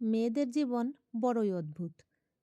মেয়েদের জীবন বড়ই অদ্ভুত।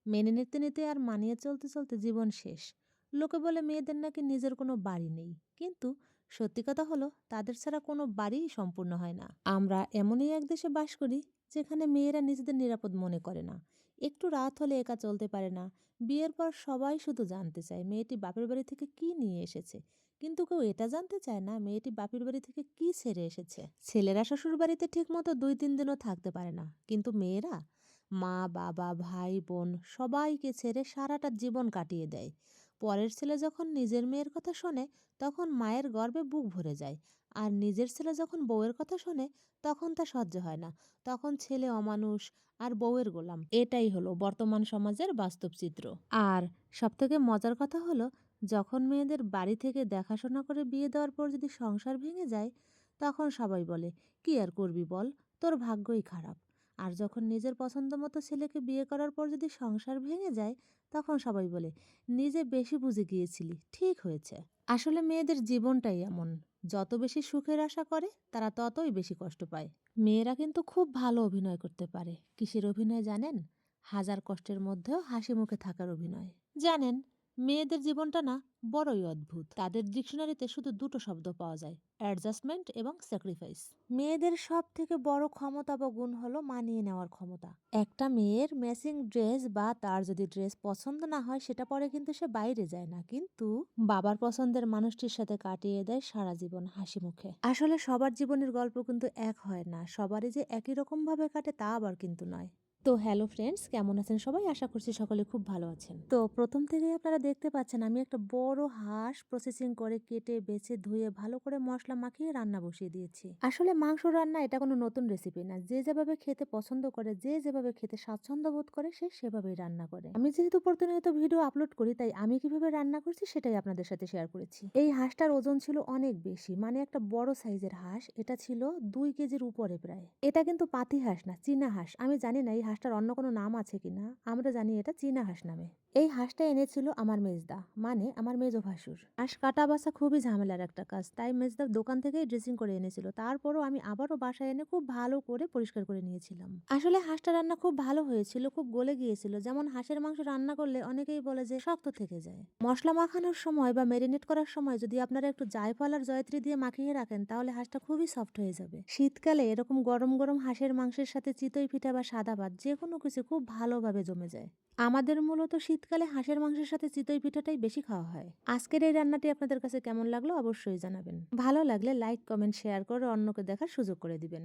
মেনে নিতে নিতে আর মানিয়ে চলতে চলতে জীবন শেষ। লোকে বলে মেয়েদের নাকি নিজের কোনো বাড়ি নেই। কিন্তু সত্যি কথা হলো, তাদের ছাড়া কোনো বাড়িই সম্পূর্ণ হয় না। আমরা এমনই এক দেশে বাস করি, যেখানে মেয়েরা নিজেদের নিরাপদ মনে করে না। একটু রাত হলে একা চলতে পারে না। বিয়ের পর সবাই শুধু জানতে চায়, মেয়েটি বাপের বাড়ি থেকে কি নিয়ে এসেছে। কিন্তু কেউ এটা জানতে চায় না, মেয়েটি বাপের বাড়ি থেকে কি ছেড়ে এসেছে? ছেলেরা শ্বশুর বাড়িতে ঠিকমতো দুই তিন দিনও থাকতে পারে না। কিন্তু মেয়েরা? মা, বাবা, ভাই, বোন সবাইকে ছেড়ে সারাটা জীবন কাটিয়ে দেয়। পরের ছেলে যখন নিজের মেয়ের কথা শোনে, তখন মায়ের গর্বে বুক ভরে যায়। আর নিজের ছেলে যখন বউয়ের কথা শোনে, তখন তা সহ্য হয় না। তখন ছেলে অমানুষ আর বউয়ের গোলাম। এটাই হলো বর্তমান সমাজের বাস্তব চিত্র। আর সবথেকে মজার কথা হলো যখন মেয়েদের বাড়ি থেকে দেখাশোনা করে বিয়ে দেওয়ার পর যদি সংসার ভেঙে যায়, তখন সবাই বলে, কি আর করবি বল? তোর ভাগ্যই খারাপ। আর যখন নিজের পছন্দ মতো ছেলেকে বিয়ে করার পর যদি সংসার ভেঙে যায়, তখন সবাই বলে, নিজে বেশি বুঝে গিয়েছিলি, ঠিক হয়েছে। আসলে মেয়েদের জীবনটাই এমন, যত বেশি সুখের আশা করে, তারা ততই বেশি কষ্ট পায়। মেয়েরা কিন্তু খুব ভালো অভিনয় করতে পারে। কিসের অভিনয় জানেন? হাজার কষ্টের মধ্যেও হাসি মুখে থাকার অভিনয়। জানেন মেয়েদের জীবনটা না বড়ই অদ্ভুত। তাদের ডিকশনারিতে শুধু দুটো শব্দ পাওয়া যায়, অ্যাডজাস্টমেন্ট এবং স্যাক্রিফাইস। মেয়েদের সব থেকে বড় ক্ষমতা বা গুণ হলো মানিয়ে নেওয়ার ক্ষমতা। একটা মেয়ের ম্যাচিং ড্রেস বা তার যদি ড্রেস পছন্দ না হয়, সেটা পরে কিন্তু সে বাইরে যায় না। কিন্তু বাবার পছন্দের মানুষটির সাথে কাটিয়ে দেয় সারা জীবন হাসি মুখে। আসলে সবার জীবনের গল্প কিন্তু এক হয় না। সবারই যে একই রকম ভাবে কাটে তা আবার কিন্তু নয়। তো হ্যালো ফ্রেন্ডস, কেমন আছেন সবাই? আশা করছি সকলে খুব ভালো আছেন। তো প্রথম থেকেই আপনারা দেখতে পাচ্ছেন, আমি একটা বড় হাঁস প্রসেসিং করে কেটে, বেছে, ধুয়ে, ভালো করে মশলা মাখিয়ে রান্না বসিয়ে দিয়েছি। আসলে মাংস রান্না এটা কোনো নতুন রেসিপি না। যে যেভাবে খেতে পছন্দ করে, যে যেভাবে খেতে স্বাচ্ছন্দ্য বোধ করে, সে সেভাবেই রান্না করে। আমি যেহেতু প্রতিনিয়ত ভিডিও আপলোড করি, তাই আমি কীভাবে রান্না করছি সেটাই আপনাদের সাথে শেয়ার করেছি। এই হাঁসটার ওজন ছিল অনেক বেশি মানে একটা বড় সাইজের হাঁস, এটা ছিল দুই কেজির উপরে প্রায়। এটা কিন্তু পাতি হাঁস না, চীনা হাঁস। আমি জানি না এই হাঁসটার অন্য কোনো নাম আছে কিনা? আমরা জানি এটা চীনা হাঁস নামে। এই হাঁসটা এনেছিল আমার মেজদা মানে আমার মেজো ভাসুর। হাঁস কাটা বাসা খুবই ঝামেলার একটা কাজ, তাই মেজদা দোকান থেকেই ড্রেসিং করে এনেছিল। তারপরও আমি আবারও বাসায় এনে খুব ভালো করে পরিষ্কার করে নিয়েছিলাম। আসলে হাঁসটা রান্না খুব ভালো হয়েছিল, খুব গলে গিয়েছিল। যেমন হাঁসের মাংস রান্না করলে অনেকেই বলে যে শক্ত থেকে যায়। মশলা মাখানোর সময় বা ম্যারিনেট করার সময় যদি আপনারা একটু জায়ফল আর জয়ত্রী দিয়ে মাখিয়ে রাখেন, তাহলে হাঁসটা খুবই সফট হয়ে যাবে। শীতকালে এরকম গরম গরম হাঁসের মাংসের সাথে চিতই পিঠা বা সাদা ভাত যে কোনো কিছু খুব ভালোভাবে জমে যায়। আমাদের মূলত শীতকালে হাঁসের মাংসের সাথে চিতই পিঠাটাই বেশি খাওয়া হয়। আজকের এই রান্নাটি আপনাদের কাছে কেমন লাগল অবশ্যই জানাবেন। ভালো লাগলে লাইক, কমেন্ট, শেয়ার করে অন্যকে দেখার সুযোগ করে দিবেন।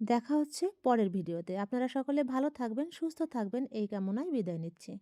দেখা হচ্ছে পরের ভিডিওতে। আপনারা সকলে ভালো থাকবেন, সুস্থ থাকবেন। এই কামনায় বিদায় নিচ্ছি।